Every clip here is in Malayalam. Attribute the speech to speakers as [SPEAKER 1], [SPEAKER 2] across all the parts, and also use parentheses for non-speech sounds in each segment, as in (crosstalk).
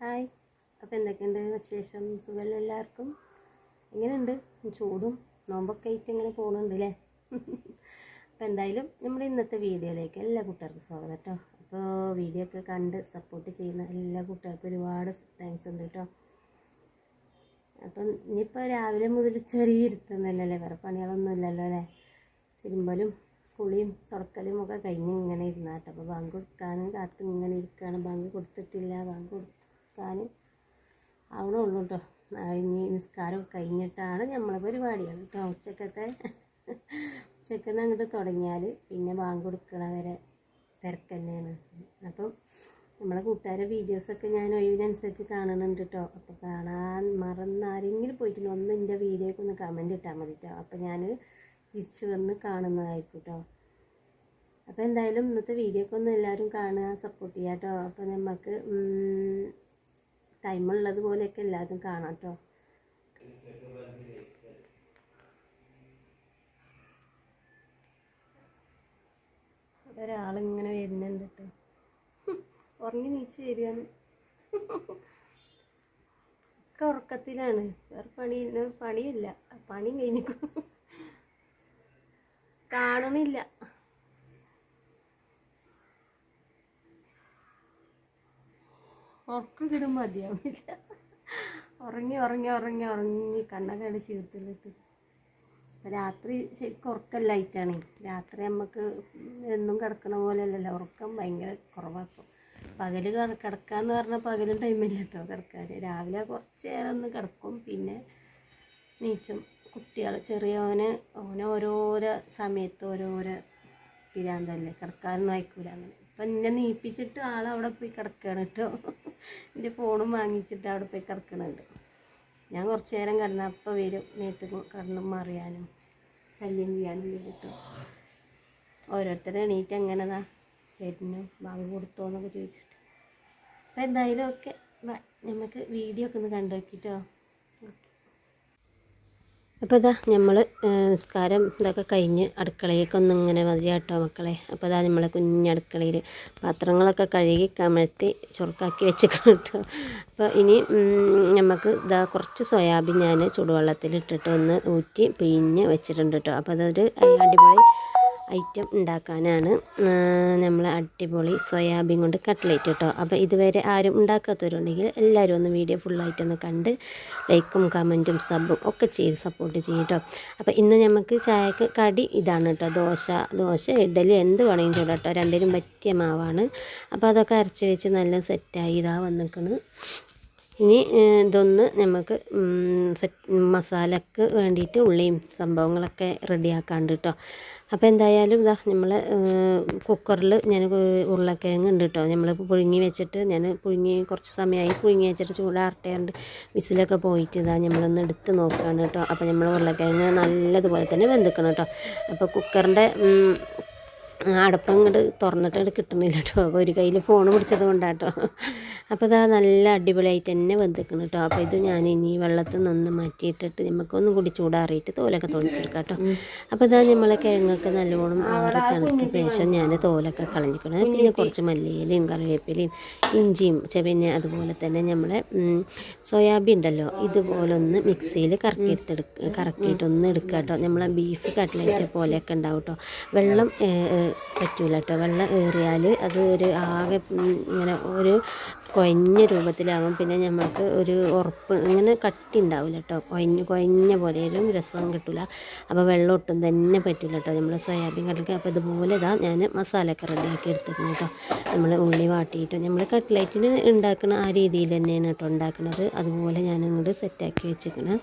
[SPEAKER 1] ഹായ്. അപ്പോൾ എന്തൊക്കെയുണ്ട് വിശേഷം? സുഖമല്ല എല്ലാവർക്കും? എങ്ങനെയുണ്ട്? ചൂടും നോമ്പൊക്കെ ആയിട്ട് ഇങ്ങനെ പോകുന്നുണ്ട് അല്ലേ അപ്പോൾ എന്തായാലും നമ്മുടെ ഇന്നത്തെ വീഡിയോയിലേക്ക് എല്ലാ കൂട്ടുകാർക്കും സ്വാഗതം കേട്ടോ അപ്പോൾ വീഡിയോ ഒക്കെ കണ്ട് സപ്പോർട്ട് ചെയ്യുന്ന എല്ലാ കൂട്ടുകാർക്കും ഒരുപാട് താങ്ക്സ് ഉണ്ട് കേട്ടോ അപ്പം ഇനിയിപ്പോൾ രാവിലെ മുതൽ ചെറിയ ഇരുത്തുന്നില്ലല്ലേ? വേറെ പണികളൊന്നും ഇല്ലല്ലോ അല്ലേ തിരുമ്പലും കുളിയും തുറക്കലും ഒക്കെ കഴിഞ്ഞ് ഇങ്ങനെ ഇരുന്നാട്ടോ അപ്പോൾ ബാങ്ക് കൊടുക്കാൻ കാത്ത് ഇങ്ങനെ ഇരിക്കുകയാണ് ബാങ്ക് കൊടുത്തിട്ടില്ല. ബാങ്ക് കൊടുക്കാൻ ആവണുള്ളൂ കേട്ടോ ഇനി നിസ്കാരം കഴിഞ്ഞിട്ടാണ് നമ്മളെ പരിപാടികൾ കേട്ടോ ഉച്ചക്കത്തെ (laughs) ഉച്ചക്കെന്ന് അങ്ങോട്ട് തുടങ്ങിയാൽ പിന്നെ ബാങ്ക് കൊടുക്കണ വരെ തിരക്ക് തന്നെയാണ് അപ്പം നമ്മളെ കൂട്ടുകാരെ വീഡിയോസൊക്കെ ഞാൻ ഒഴിവിനനുസരിച്ച് കാണുന്നുണ്ട് കേട്ടോ അപ്പോൾ കാണാൻ മറന്ന് ആരെങ്കിലും പോയിട്ടുണ്ടോ ഒന്ന് എന്റെ വീഡിയോക്ക് ഒന്ന് കമന്റ് ഇട്ടാൽ മതി കേട്ടോ അപ്പോൾ ഞാൻ തിരിച്ചു വന്ന് കാണുന്നതായിരിക്കും കേട്ടോ അപ്പോൾ എന്തായാലും ഇന്നത്തെ വീഡിയോക്ക് ഒന്ന് എല്ലാവരും കാണുക സപ്പോർട്ട് ചെയ്യുക കേട്ടോ അപ്പോൾ നമുക്ക് ടൈമുള്ളത് പോലെയൊക്കെ എല്ലാവരും കാണാം കേട്ടോ ഒരാളിങ്ങനെ വരുന്നുണ്ട് കേട്ടോ ഉറങ്ങി നീച്ച് വരികയാണ്. ഒക്കെ ഉറക്കത്തിലാണ്. വേറെ പണി പണിയില്ല. പണി കഴിഞ്ഞു. കാണണില്ല. ഉറക്കം കിടും മതിയാവില്ല ഉറങ്ങി ഉറങ്ങി ഉറങ്ങി ഉറങ്ങി കണ്ണൊക്കെ അടിച്ച് അപ്പം രാത്രി ശരിക്കും ഉറക്കം ലൈറ്റാണ് രാത്രി നമുക്ക് എന്നും കിടക്കണ പോലെ അല്ലല്ലോ ഉറക്കം ഭയങ്കര കുറവാക്കും പകൽ കിടക്കാന്ന് പറഞ്ഞാൽ പകലും ടൈമില്ല കേട്ടോ കിടക്കാൻ രാവിലെ കുറച്ച് നേരം ഒന്ന് കിടക്കും. പിന്നെ നീച്ചും കുട്ടികൾ ചെറിയവന് ഓന് ഓരോരോ സമയത്ത് ഓരോരോ പിരാന്തല്ലേ. കിടക്കാനൊന്നും അയക്കൂല അങ്ങനെ. അപ്പം എന്നെ നീപ്പിച്ചിട്ട് ആളവിടെ പോയി കിടക്കുകയാണ് കേട്ടോ എന്റെ ഫോണും വാങ്ങിച്ചിട്ട് അവിടെ പോയി കിടക്കണുണ്ട്. ഞാൻ കുറച്ച് നേരം കിടന്ന അപ്പം വരും. മേത്ത് കിടന്ന് മറിയാനും ശല്യം ചെയ്യാനും വരും കേട്ടോ ഓരോരുത്തരെ എണീറ്റ് എങ്ങനെതാ വരുന്നു? ബാങ്ക് കൊടുത്തോ എന്നൊക്കെ ചോദിച്ചിട്ട്. അപ്പം എന്തായാലും ഒക്കെ നമുക്ക് വീഡിയോ ഒക്കെ ഒന്ന് കണ്ടു നോക്കിട്ടോ. അപ്പോൾ ഇതാ നമ്മൾ നിസ്കാരം ഇതൊക്കെ കഴിഞ്ഞ് അടുക്കളയിലേക്ക് ഒന്ന് ഇങ്ങനെ മതിയാട്ടോ മക്കളെ. അപ്പോൾ ഇതാ നമ്മളെ കുഞ്ഞടുക്കളയിൽ പാത്രങ്ങളൊക്കെ കഴുകി കമഴ്ത്തി ചുറുക്കാക്കി വെച്ചിക്കണം കേട്ടോ അപ്പോൾ ഇനി നമുക്ക് ഇതാ കുറച്ച് സോയാബീൻ ഞാൻ ചൂടുവെള്ളത്തിൽ ഇട്ടിട്ട് ഒന്ന് ഊറ്റി പിഴിഞ്ഞ് വെച്ചിട്ടുണ്ട് കേട്ടോ അപ്പോൾ അതൊരു അടിപൊളി ഐറ്റം ഉണ്ടാക്കാനാണ് നമ്മൾ അടിപൊളി സോയാബീൻ കൊണ്ട് കട്ട്ലേറ്റ് കേട്ടോ. അപ്പോൾ ഇതുവരെ ആരും ഉണ്ടാക്കാത്തവരുണ്ടെങ്കിൽ എല്ലാവരും ഒന്ന് വീഡിയോ ഫുള്ളായിട്ടൊന്ന് കണ്ട് ലൈക്കും കമന്റും സബും ഒക്കെ ചെയ്ത് സപ്പോർട്ട് ചെയ്യും കേട്ടോ അപ്പോൾ ഇന്ന് നമുക്ക് ചായക്ക് കടി ഇതാണ് കേട്ടോ. ദോശ ദോശ ഇഡലി എന്ത് വേണമെങ്കിലും ചൂടാം കേട്ടോ രണ്ടിനും പറ്റിയ മാവാണ്. അപ്പോൾ അതൊക്കെ അരച്ച് വെച്ച് നല്ല സെറ്റായി ഇതാ വന്നിക്കണ്. ഇനി ഇതൊന്ന് നമുക്ക് സെറ്റ് മസാലക്ക് വേണ്ടിയിട്ട് ഉള്ളിയും സംഭവങ്ങളൊക്കെ റെഡിയാക്കാണ്ട് കേട്ടോ അപ്പോൾ എന്തായാലും ഇതാ നമ്മൾ കുക്കറിൽ ഞാൻ ഉരുളക്കിഴങ്ങ് ഉണ്ട് കേട്ടോ നമ്മൾ പുഴുങ്ങി വെച്ചിട്ട് ഞാൻ പുഴുങ്ങി കുറച്ച് സമയമായി പുഴുങ്ങി വെച്ചിട്ട് ചൂടാറട്ടേണ്ട് വിസിലൊക്കെ പോയിട്ട് ഇതാ നമ്മളൊന്ന് എടുത്ത് നോക്കുകയാണ് കേട്ടോ അപ്പോൾ നമ്മൾ ഉരുളക്കിഴങ്ങ് നല്ലതുപോലെ തന്നെ വെന്തിക്കണം കേട്ടോ അപ്പോൾ കുക്കറിന്റെ അടപ്പം ഇങ്ങോട്ട് തുറന്നിട്ട് കിട്ടുന്നില്ല കേട്ടോ അപ്പോൾ ഒരു കയ്യിൽ ഫോൺ പിടിച്ചത് കൊണ്ടാട്ടോ. അപ്പോൾ ഇതാ നല്ല അടിപൊളിയായിട്ട് തന്നെ വെന്തിക്കണം കേട്ടോ അപ്പോൾ ഇത് ഞാൻ ഇനി വെള്ളത്തിൽ നിന്ന് മാറ്റിയിട്ടിട്ട് നമുക്കൊന്നും കൂടി ചൂടാറിയിട്ട് തോലൊക്കെ തുണിച്ചെടുക്കാം കേട്ടോ അപ്പോൾ ഇതാ നമ്മളെ കിഴങ്ങൊക്കെ നല്ലോണം ആറി തണുത്ത ശേഷം ഞാൻ തോലൊക്കെ കളഞ്ഞിക്കണം പിന്നെ കുറച്ച് മല്ലിയിലയും കറിവേപ്പിലയും ഇഞ്ചിയും പിന്നെ അതുപോലെ തന്നെ നമ്മളെ സോയാബീൻ ഉണ്ടല്ലോ ഇതുപോലെ ഒന്ന് മിക്സിയിൽ കറക്കിയെടുത്തെടുക്കുക കറക്കിയിട്ടൊന്ന് എടുക്കുക കേട്ടോ നമ്മളെ ബീഫ് കട്ട്ലേറ്റ് പോലെയൊക്കെ ഉണ്ടാവും കേട്ടോ വെള്ളം പറ്റൂല കേട്ടോ വെള്ളം ഏറിയാൽ അത് ഒരു ആകെ ഇങ്ങനെ ഒരു കുഴഞ്ഞ രൂപത്തിലാകും പിന്നെ നമ്മൾക്ക് ഒരു ഉറപ്പ് ഇങ്ങനെ കട്ടി ഉണ്ടാവില്ല കേട്ടോ കുഴഞ്ഞ് കുഴഞ്ഞ പോലെ ഒരു രസം കിട്ടില്ല അപ്പോൾ വെള്ളം ഒട്ടും തന്നെ പറ്റില്ല കേട്ടോ നമ്മൾ സോയാബീൻ കടലക്ക്. അപ്പോൾ ഇതുപോലെ ഇതാ ഞാൻ മസാലയൊക്കെ റെഡിയാക്കി എടുത്തിരുന്നു കേട്ടോ നമ്മൾ ഉള്ളി വാട്ടിയിട്ട് നമ്മൾ കട്ട്ലൈറ്റിന് ഉണ്ടാക്കുന്ന ആ രീതിയിൽ തന്നെയാണ് കേട്ടോ ഉണ്ടാക്കുന്നത് അതുപോലെ ഞാൻ അങ്ങോട്ട് സെറ്റാക്കി വെച്ചിരിക്കണം.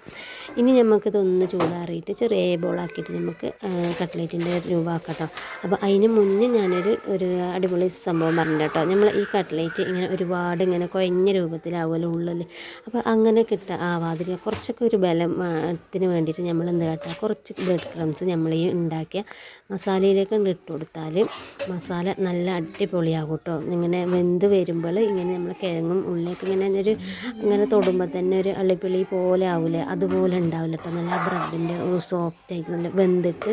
[SPEAKER 1] ഇനി നമുക്കിതൊന്ന് ചൂടാറിയിട്ട് ചെറിയ ബോളാക്കിയിട്ട് നമുക്ക് കട്ട്ലൈറ്റിന്റെ രൂപമാക്കാം കേട്ടോ അപ്പോൾ അതിന് മുന്നേ ഞാനൊരു ഒരു അടിപൊളി സംഭവം പറഞ്ഞു കേട്ടോ. നമ്മൾ ഈ കട്ട്ലേറ്റ് ഇങ്ങനെ ഒരുപാട് ഇങ്ങനെ കുഴഞ്ഞ രൂപത്തിലാവുമല്ലോ ഉള്ളിൽ അപ്പോൾ അങ്ങനെ കിട്ടുക ആവാതിരിക്കുക കുറച്ചൊക്കെ ഒരു ബലത്തിന് വേണ്ടിയിട്ട് നമ്മൾ എന്ത് കേട്ടോ കുറച്ച് ബ്രെഡ് ക്രംസ് നമ്മൾ ഈ ഉണ്ടാക്കിയ മസാലയിലേക്ക് ഇട്ട് കൊടുത്താൽ മസാല നല്ല അടിപൊളിയാകും കേട്ടോ. ഇങ്ങനെ വെന്ത് വരുമ്പോൾ ഇങ്ങനെ നമ്മൾ കിഴങ്ങും ഉള്ളിലേക്ക് ഇങ്ങനെ ഒരു ഇങ്ങനെ തൊടുമ്പോൾ തന്നെ ഒരു അള്ളിപ്പിളി പോലെ ആവില്ലേ അതുപോലെ ഉണ്ടാവില്ല കേട്ടോ. നല്ല ബ്രെഡിന്റെ സോഫ്റ്റ് ആയിട്ട് നല്ല വെന്തിട്ട്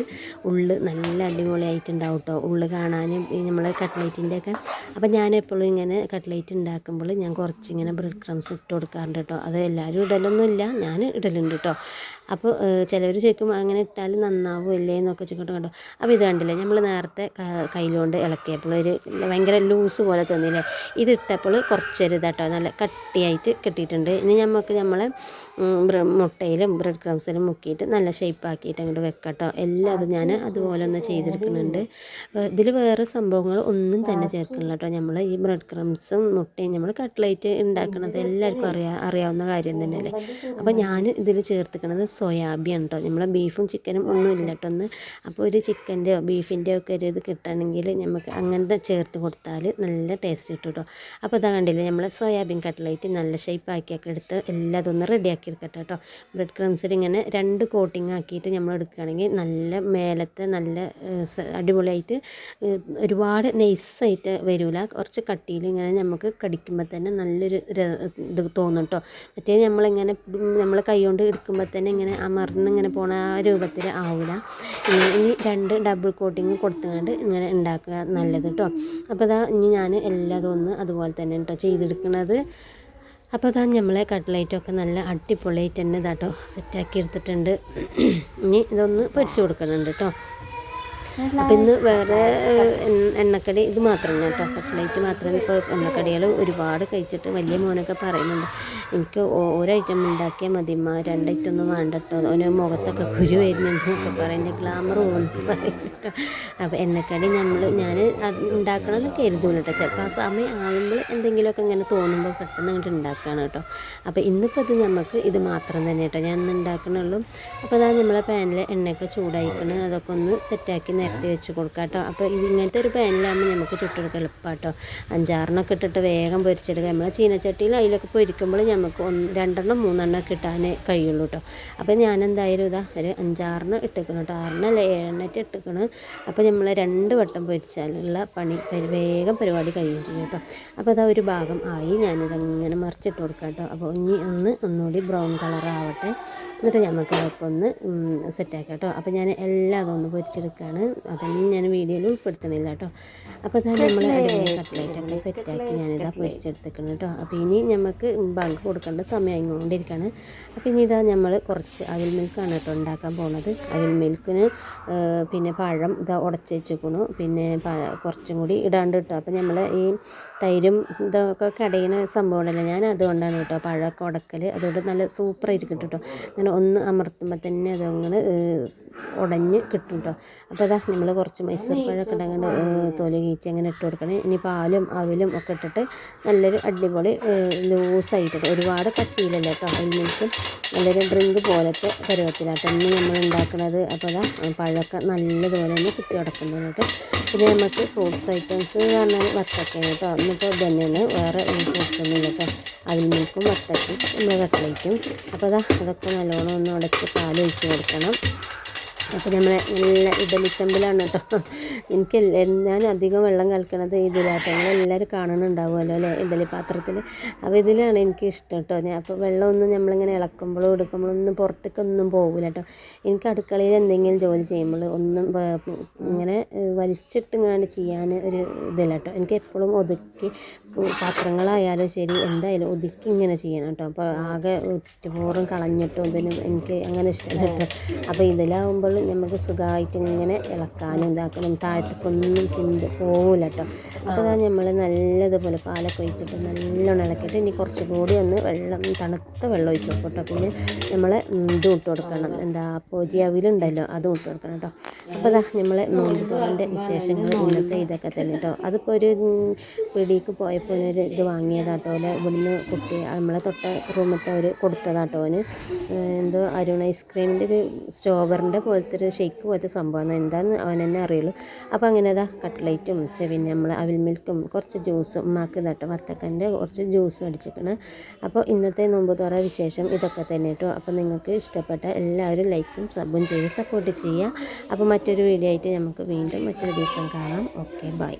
[SPEAKER 1] ഉള്ളിൽ നല്ല അടിപൊളിയായിട്ടുണ്ടാവും കേട്ടോ. കേട്ടോ ഉള്ളു കാണാനും നമ്മൾ കട്ട്ലേറ്റിന്റെ ഒക്കെ. അപ്പോൾ ഞാൻ എപ്പോഴും ഇങ്ങനെ കട്ട്ലേറ്റ് ഉണ്ടാക്കുമ്പോൾ ഞാൻ കുറച്ച് ഇങ്ങനെ ബ്രെഡ് ക്രംസ് ഇട്ട് കൊടുക്കാറുണ്ട് കേട്ടോ അത് എല്ലാവരും ഇടലൊന്നുമില്ല ഞാൻ ഇടലുണ്ട് കേട്ടോ അപ്പോൾ ചിലവർ ചോദിക്കും അങ്ങനെ ഇട്ടാൽ നന്നാവില്ലേ എന്നൊക്കെ ചോദിക്കട്ടെ കേട്ടോ അപ്പോൾ ഇത് കണ്ടില്ലേ നമ്മൾ നേരത്തെ കയ്യിലുകൊണ്ട് ഇളക്കിയപ്പോൾ ഒരു ഭയങ്കര ലൂസ് പോലെ തോന്നിയില്ലേ? ഇത് ഇട്ടപ്പോൾ കുറച്ചൊരു ഇതാട്ടോ നല്ല കട്ടിയായിട്ട് കിട്ടിയിട്ടുണ്ട്. ഇനി നമുക്ക് നമ്മളെ മുട്ടയിലും ബ്രെഡ് ക്രംസിലും മുക്കിയിട്ട് നല്ല ഷേപ്പാക്കിയിട്ട് അങ്ങോട്ട് വെക്കാം കേട്ടോ എല്ലാം അത് ഞാൻ അതുപോലെ ഒന്ന് ചെയ്തെടുക്കുന്നുണ്ട്. ഇതിൽ വേറെ സംഭവങ്ങൾ ഒന്നും തന്നെ ചേർക്കണില്ല കേട്ടോ. നമ്മൾ ഈ ബ്രെഡ് ക്രംസും മുട്ടയും നമ്മൾ കട്ട്ലേറ്റ് ഉണ്ടാക്കുന്നത് എല്ലാവർക്കും അറിയാ അറിയാവുന്ന കാര്യം തന്നെയല്ലേ? അപ്പോൾ ഞാൻ ഇതിൽ ചേർത്തിക്കണത് സോയാബിയാണ് കേട്ടോ. നമ്മളെ ബീഫും ചിക്കനും ഒന്നും ഇല്ല കേട്ടോ ഒന്ന് അപ്പോൾ ഒരു ചിക്കന്റെയോ ബീഫിന്റെയോ ഒക്കെ ഒരു ഇത് കിട്ടണമെങ്കിൽ നമുക്ക് അങ്ങനത്തെ ചേർത്ത് കൊടുത്താൽ നല്ല ടേസ്റ്റ് കിട്ടും കേട്ടോ. അപ്പോൾ ഇതാ കണ്ടില്ലേ നമ്മൾ സോയാബീൻ കട്ട്ലേറ്റ് നല്ല ഷേപ്പാക്കിയൊക്കെ എടുത്ത് എല്ലാം ഒന്ന് റെഡിയാക്കി എടുക്കട്ടെ കേട്ടോ. ബ്രെഡ് ക്രംസിൽ ഇങ്ങനെ രണ്ട് കോട്ടിങ് ആക്കിയിട്ട് നമ്മൾ എടുക്കുകയാണെങ്കിൽ നല്ല മേലത്തെ നല്ല അടിപൊളി അടിപൊളിയായിട്ട് ഏഹ്, ഒരുപാട് നൈസായിട്ട് വരില്ല കുറച്ച് കട്ടിയിൽ ഇങ്ങനെ നമുക്ക് കടിക്കുമ്പോൾ തന്നെ നല്ലൊരു ഇത് തോന്നും കേട്ടോ മറ്റേ നമ്മളിങ്ങനെ നമ്മൾ കൈ കൊണ്ട് എടുക്കുമ്പോൾ തന്നെ ഇങ്ങനെ അമർന്ന് ഇങ്ങനെ പോണ ആ രൂപത്തിൽ ആവില്ല ഇനി രണ്ട് ഡബിൾ കോട്ടിങ് കൊടുത്തുകൊണ്ട് ഇങ്ങനെ ഉണ്ടാക്കുക നല്ലത് കേട്ടോ അപ്പോൾ അതാ ഇനി ഞാൻ എല്ലാതും ഒന്ന് അതുപോലെ തന്നെ കേട്ടോ ചെയ്തെടുക്കുന്നത് അപ്പോൾ അതാ നമ്മളെ കട്ട്ലൈറ്റൊക്കെ നല്ല അടിപൊളിയായിട്ട് തന്നെ ഇതാട്ടോ സെറ്റാക്കി എടുത്തിട്ടുണ്ട്. ഇനി ഇതൊന്ന് പൊരിച്ചു കൊടുക്കുന്നുണ്ട് കേട്ടോ അപ്പം ഇന്ന് വേറെ എണ്ണക്കടി ഇത് മാത്രമാണ് കേട്ടോ. കട്ട്ലേറ്റ് മാത്രമേ ഇപ്പോൾ എണ്ണക്കടികൾ ഒരുപാട് കഴിച്ചിട്ട് വലിയ മോനൊക്കെ പറയുന്നുണ്ട്. എനിക്ക് ഓരോ ഐറ്റം ഉണ്ടാക്കിയാൽ മതിമ്മ രണ്ട് ഐറ്റം ഒന്നും വേണ്ട കേട്ടോ അവന് മുഖത്തൊക്കെ കുരു വരുന്നുണ്ട് എന്നൊക്കെ പറയുന്നത് ഗ്ലാമർ പോകുന്നു പറയുന്നുണ്ട് അപ്പോൾ എണ്ണക്കടി നമ്മൾ ഞാൻ ഉണ്ടാക്കണമെന്ന് കരുതൂല കേട്ടോ ചിലപ്പോൾ ആ സമയം ആകുമ്പോൾ എന്തെങ്കിലുമൊക്കെ ഇങ്ങനെ തോന്നുമ്പോൾ പെട്ടെന്ന് അങ്ങോട്ട് ഉണ്ടാക്കുകയാണ് കേട്ടോ അപ്പോൾ ഇന്നിപ്പോൾ ഇത് നമുക്ക് ഇത് മാത്രം തന്നെ കേട്ടോ ഞാൻ ഇന്ന് ഉണ്ടാക്കണുള്ളൂ. അപ്പോൾ അതാ നമ്മളെ പാനിൽ എണ്ണയൊക്കെ ചൂടായിക്കണ്. അതൊക്കെ ഒന്ന് സെറ്റാക്കി നിരത്തി വെച്ച് കൊടുക്കാം കേട്ടോ അപ്പോൾ ഇത് ഇങ്ങനത്തെ ഒരു പാനിലാകുമ്പോൾ നമുക്ക് ചുട്ടെടുക്കാൻ എളുപ്പമാട്ടോ അഞ്ചാറെണ്ണൊക്കെ ഇട്ടിട്ട് വേഗം പൊരിച്ചെടുക്കുക. നമ്മളെ ചീനച്ചട്ടിയിൽ അതിലൊക്കെ പൊരിക്കുമ്പോൾ നമുക്ക് ഒന്ന് രണ്ടെണ്ണം മൂന്നെണ്ണം ഇട്ടാനേ കഴിയുള്ളൂ കേട്ടോ അപ്പോൾ ഞാൻ എന്തായാലും ഇതാ ഒരു അഞ്ചാറെണ്ണം ഇട്ടേക്കണം കേട്ടോ ആറെണ്ണം അല്ല ഏഴെണ്ണറ്റ് ഇട്ടേക്കണം. അപ്പോൾ നമ്മൾ രണ്ട് വട്ടം പൊരിച്ചാലുള്ള പണി വേഗം പരിപാടി കഴിയും ചെയ്യും കേട്ടോ അപ്പോൾ അതാ ഒരു ഭാഗം ആയി. ഞാനിതങ്ങനെ മറിച്ചിട്ട് കൊടുക്കാം കേട്ടോ അപ്പോൾ ഇനി ഒന്ന് ഒന്നുകൂടി ബ്രൗൺ കളർ ആവട്ടെ. എന്നിട്ട് നമുക്ക് അതൊക്കെ ഒന്ന് സെറ്റാക്കാം കേട്ടോ അപ്പോൾ ഞാൻ എല്ലാം അതൊന്ന് പൊരിച്ചെടുക്കുകയാണ് അതൊന്നും ഞാൻ വീഡിയോയിൽ ഉൾപ്പെടുത്തണില്ല കേട്ടോ. അപ്പോൾ തന്നെ നമ്മൾ അടിപൊളി കട്ട്ലൈറ്റൊക്കെ സെറ്റാക്കി ഞാനിതാ പൊരിച്ചെടുത്തേക്കണം കേട്ടോ. അപ്പോൾ ഇനി നമുക്ക് ബാങ്ക് കൊടുക്കേണ്ട സമയം കൊണ്ടിരിക്കുകയാണ് അപ്പോൾ ഇനി ഇതാ നമ്മൾ കുറച്ച് അവിൽ മിൽക്കാണ് കേട്ടോ ഉണ്ടാക്കാൻ പോകുന്നത് അവിൽ മിൽക്കിന് പിന്നെ പഴം ഇതാ ഉടച്ച് വെച്ചേക്കണു. പിന്നെ കുറച്ചും കൂടി ഇടാണ്ട് കേട്ടോ അപ്പോൾ നമ്മൾ ഈ തൈരും ഇതൊക്കെ കടയുന്ന സംഭവമുണ്ടല്ലോ ഞാൻ അതുകൊണ്ടാണ് കേട്ടോ പഴമൊക്കെ ഉടക്കൽ അതുകൊണ്ട് നല്ല സൂപ്പർ ആയിരിക്കും കേട്ടോ. അങ്ങനെ ഒന്ന് അമർത്തുമ്പോൾ തന്നെ അതങ്ങനെ ഉടഞ്ഞ് കിട്ടും കേട്ടോ. അപ്പോൾ അതാ നമ്മൾ കുറച്ച് മൈസൂർ പഴമൊക്കെ ഇടങ്ങണ്ട് തൊലി കീച്ച് അങ്ങനെ ഇട്ട് കൊടുക്കണം. ഇനി പാലും അവിലും ഒക്കെ ഇട്ടിട്ട് നല്ലൊരു അടിപൊളി ലൂസായിട്ട് ഒരുപാട് കട്ടിയിലല്ല കേട്ടോ. അതിൽ മിൽക്ക് നല്ലൊരു ഡ്രിങ്ക് പോലത്തെ പരുവത്തിലാട്ടോ ഇന്ന് നമ്മൾ ഉണ്ടാക്കുന്നത് അപ്പോൾ അതാ പഴമൊക്കെ നല്ലതുപോലെ തന്നെ കുത്തി ഉടക്കുന്നത് കേട്ടോ പിന്നെ നമുക്ക് ഫ്രൂട്ട്സ് ഐറ്റംസ് എന്ന് പറഞ്ഞാൽ വത്തക്കയാണ് കേട്ടോ. എന്നിട്ട് തന്നെയാണ് വേറെ ഫ്രൂട്ട്സ് കേട്ടോ. അതിൽ നിൽക്കും വത്തക്കും കട്ട്ലേറ്റും അപ്പോൾ അതാ അതൊക്കെ നല്ലോണം ഒന്ന് ഉടച്ച് പാലൊഴിച്ച് കൊടുക്കണം. അപ്പോൾ നമ്മൾ നല്ല ഇഡലിച്ചമ്പിലാണ് കേട്ടോ. എനിക്ക് ഞാൻ അധികം വെള്ളം കലക്കണത് ഇതിലാട്ടോ നിങ്ങളെല്ലാവരും കാണുന്നുണ്ടാവുമല്ലോ അല്ലേ? ഇഡലി പാത്രത്തിൽ അപ്പോൾ ഇതിലാണ് എനിക്ക് ഇഷ്ടം കേട്ടോ. ഞാൻ അപ്പോൾ വെള്ളമൊന്നും നമ്മളിങ്ങനെ ഇളക്കുമ്പോഴും എടുക്കുമ്പോഴും ഒന്നും പുറത്തേക്കൊന്നും പോകില്ല കേട്ടോ. എനിക്ക് അടുക്കളയിൽ എന്തെങ്കിലും ജോലി ചെയ്യുമ്പോൾ ഒന്നും ഇങ്ങനെ വലിച്ചിട്ടിങ്ങാണ്ട് ചെയ്യാൻ ഒരു ഇതില്ല കേട്ടോ. എനിക്ക് എപ്പോഴും ഒതുക്കി പാത്രങ്ങളായാലും ശരി എന്തായാലും ഒതുക്കി ഇങ്ങനെ ചെയ്യണം കേട്ടോ. അപ്പോൾ ആകെ ചുറ്റുപോറും കളഞ്ഞിട്ടും പിന്നെ എനിക്ക് അങ്ങനെ ഇഷ്ടമല്ല കേട്ടോ. അപ്പോൾ ഇതിലാവുമ്പോൾ നമുക്ക് സുഖമായിട്ട് ഇങ്ങനെ ഇളക്കാനും ഇതാക്കാനും താഴത്തേക്കൊന്നും ചിന്ത പോവില്ല കേട്ടോ. അപ്പോൾ അതാ നമ്മൾ നല്ലതുപോലെ പാലൊക്കെ ഒഴിച്ചിട്ട് നല്ലോണം ഇളക്കിയിട്ട് ഇനി കുറച്ച് കൂടി ഒന്ന് വെള്ളം തണുത്ത വെള്ളം ഒഴിച്ച് കൊടുക്കും കേട്ടോ. പിന്നെ നമ്മൾ ഇതും ഇട്ട് കൊടുക്കണം. എന്താ പൊരി അവിലുണ്ടല്ലോ അതും ഇട്ട് കൊടുക്കണം കേട്ടോ. അപ്പോൾ അതാ നമ്മൾ നോമ്പ് തോറിന്റെ വിശേഷങ്ങൾ ഇന്നത്തെ ഇതൊക്കെ തന്നെ കേട്ടോ. അതിപ്പോൾ ഒരു പിടിക്ക് പോയപ്പോൾ ഒരു ഇത് വാങ്ങിയതാട്ടോ. അല്ലെ ഇവിടുന്ന് കുട്ടി നമ്മളെ തൊട്ട റൂമത്തെ അവർ കൊടുത്തതാട്ടോ ഏഹ് എന്തോ അരുൺ ഐസ്ക്രീമിന്റെ ഒരു സ്ട്രോബറിന്റെ പോലത്തെ ഒരു ഷേക്ക് പോലത്തെ സംഭവം എന്താണെന്ന് അവൻ തന്നെ അറിയുള്ളൂ. അപ്പോൾ അങ്ങനെ അതാ കട്ട്ലൈറ്റും പിന്നെ നമ്മൾ അവിൽ മിൽക്കും കുറച്ച് ജ്യൂസും ഉമ്മാക്ക് ഇതാട്ടോ. വത്തക്കന്റെ കുറച്ച് ജ്യൂസും അടിച്ചിരിക്കണം അപ്പോൾ ഇന്നത്തെ നോമ്പ് തുറ വിശേഷം ഇതൊക്കെ തന്നെ കേട്ടോ. അപ്പോൾ നിങ്ങൾക്ക് ഇഷ്ടപ്പെട്ട എല്ലാവരും ലൈക്കും സബും ചെയ്ത് സപ്പോർട്ട് ചെയ്യുക. അപ്പോൾ മറ്റൊരു വീഡിയോ ആയിട്ട് നമുക്ക് വീണ്ടും മറ്റൊരു ദിവസം കാണാം. Okay bye.